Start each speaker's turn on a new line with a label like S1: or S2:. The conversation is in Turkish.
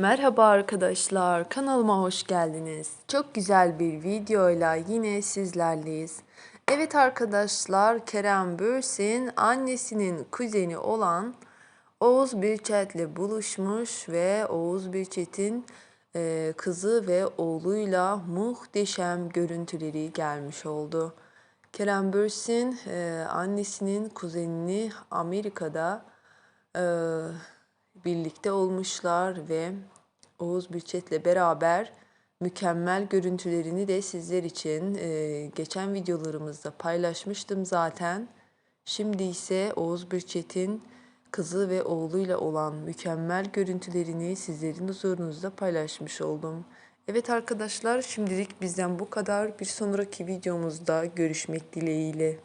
S1: Merhaba arkadaşlar, kanalıma hoş geldiniz. Çok güzel bir videoyla yine sizlerleyiz. Evet arkadaşlar, Kerem Bürsin annesinin kuzeni olan Oğuz Birçet'le buluşmuş ve Oğuz Birçet'in e, kızı ve oğluyla muhteşem görüntüleri gelmiş oldu. Kerem Bürsin e, annesinin kuzenini Amerika'da e, birlikte olmuşlar ve Oğuz Bütçet'le beraber mükemmel görüntülerini de sizler için e, geçen videolarımızda paylaşmıştım zaten. Şimdi ise Oğuz Bütçet'in kızı ve oğluyla olan mükemmel görüntülerini sizlerin huzurunuzda paylaşmış oldum. Evet arkadaşlar şimdilik bizden bu kadar. Bir sonraki videomuzda görüşmek dileğiyle.